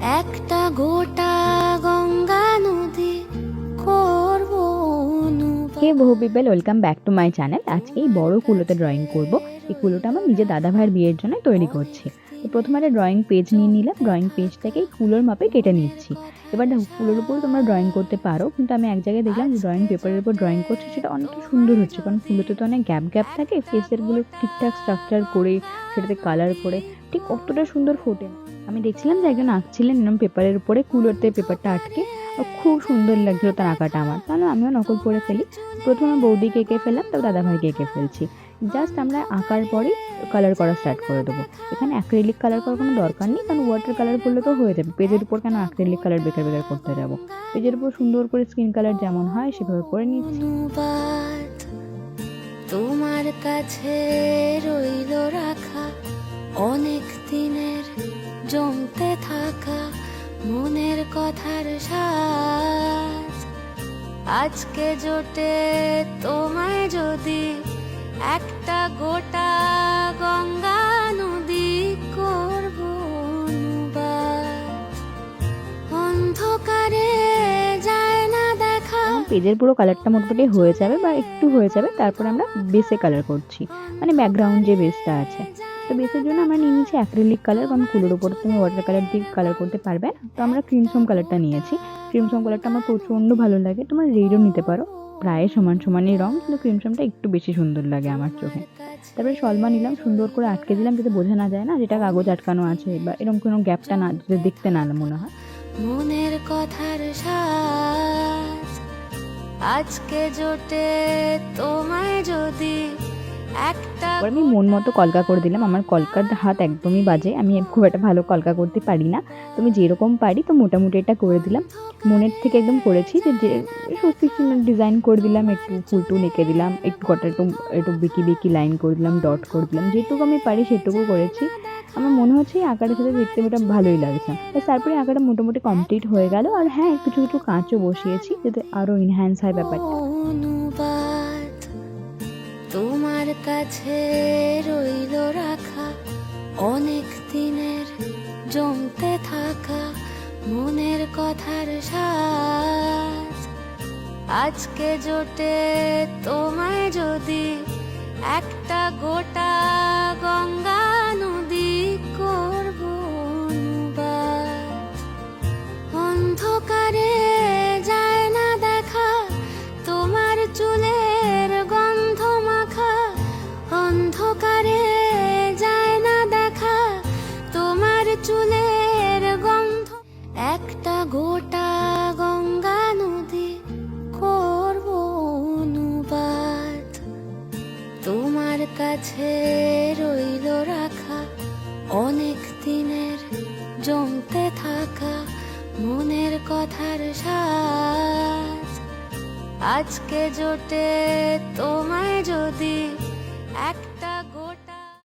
একটা গোটা গঙ্গা নদী করব। হে বহু people welcome back to my channel আজকে এই বড় কুলোতে ড্রয়িং করব। এই কুলোটা আমার নিজের দাদা ভাইয়ের বিয়ের জন্য তৈরি করছি। তো প্রথমে একটা ড্রয়িং পেজ নিয়ে নিলাম। ড্রয়িং পেজটাকে এই কুলোর মাপে কেটে নিচ্ছি। এবার কুলোর উপর তোমরা ড্রয়িং করতে পারো। কিন্তু আমি এক জায়গায় দেখলাম যে ড্রয়িং পেপারের উপর ড্রয়িং করছে, সেটা অনেকটা সুন্দর হচ্ছে। কারণ কুলোতে তো অনেক গ্যাপ গ্যাপ থাকে ফেসেরগুলো ঠিকঠাক স্ট্রাকচার করে, সেটাতে কালার করে, ঠিক অতটা সুন্দর ফোটে আমি দেখছিলাম যে একজন আঁকছিলেন এরকম পেপারের উপরে কুলোতে পেপারটা আটকে। খুব সুন্দর লাগছিল তার আঁকাটা আমার। তাহলে আমিও নকল করে ফেলি। প্রথমে বৌদিকে এঁকে ফেললাম, তারপর দাদা ভাইকে এঁকে ফেলছি। জাস্ট আমরা আঁকার পরেই কালার করা স্টার্ট করে দেবো। এখানে অ্যাক্রিলিক কালার করার কোনো দরকার নেই, কারণ ওয়াটার কালার করলে তো হয়ে যাবে। পেজের উপর কেন অ্যাক্রিলিক কালার বেকার বেকার করতে যাব? পেজের উপর সুন্দর করে স্কিন কালার যেমন হয়, সেভাবে করে নিচ্ছি। তোমার কাছে রইল রাখা, অনেক দিনের জমতে থাকা মনের কথার সাজ আজকে জোটে তোমায় যদি একটা গোটা গঙ্গা নদী করব অন্ধকারে যায় না দেখা। পেজের পুরো কালারটা মোটামুটি হয়ে যাবে বা একটু হয়ে যাবে, তারপর আমরা বেসে কালার করছি। মানে ব্যাকগ্রাউন্ড যে বেসটা আছে। তো বেসের জন্য আমরা নিয়ে নিয়েছি অ্যাক্রিলিক কালার কারণ কুলোর উপর। তুমি ওয়াটার কালার দিয়ে কালার করতে পারবে। তো আমরা ক্রিমসম কালারটা নিয়েছি। ক্রিমসম কালারটা আমার প্রচণ্ড ভালো লাগে। তোমরা রেডও নিতে পারো। প্রায় সমান সমানই রং, কিন্তু ক্রিমসমটা একটু বেশি সুন্দর লাগে আমার চোখে। তারপরে সলমা নিলাম, সুন্দর করে আটকে দিলাম, যাতে বোঝা না যায় না যেটা কাগজ আটকানো আছে বা এরকম কোনো গ্যাপটা না যাতে দেখতে না মনে হয়। মনের কথার আজকে জোটে তোমায় যদি একটা আমি মন মতো কলকা করে দিলাম। আমার কলকার হাত একদমই বাজে। আমি খুব একটা ভালো কলকা করতে পারি না। তো আমি যেরকম পারি তো মোটামুটি এটা করে দিলাম। মনের থেকে একদম করেছি যে যে স্বস্তিক ডিজাইন করে দিলাম একটু ফুল টুল এঁকে দিলাম একটু কটা একটু একটু বিকি বিকি লাইন করে দিলাম ডট করে দিলাম যেটুকু আমি পারি সেটুকু করেছি। আমার মনে হচ্ছে এই আঁকাটার সাথে দেখতে ওটা ভালোই লাগছে। তারপরে আঁকাটা মোটামুটি কমপ্লিট হয়ে গেল। আর হ্যাঁ কিছু কিছু কাঁচও বসিয়েছি যাতে আরও ইনহ্যান্স হয় ব্যাপারটা। কাছে রইল রাখা, অনেক দিনের জমতে থাকা মনের কথার সাজ। আজকে জোটে তোমায় যদি একটা গোটা কাছে রইল রাখা, অনেক দিনের জমতে থাকা মনের কথার সাজ। আজকে জোটে তোমায় যদি একটা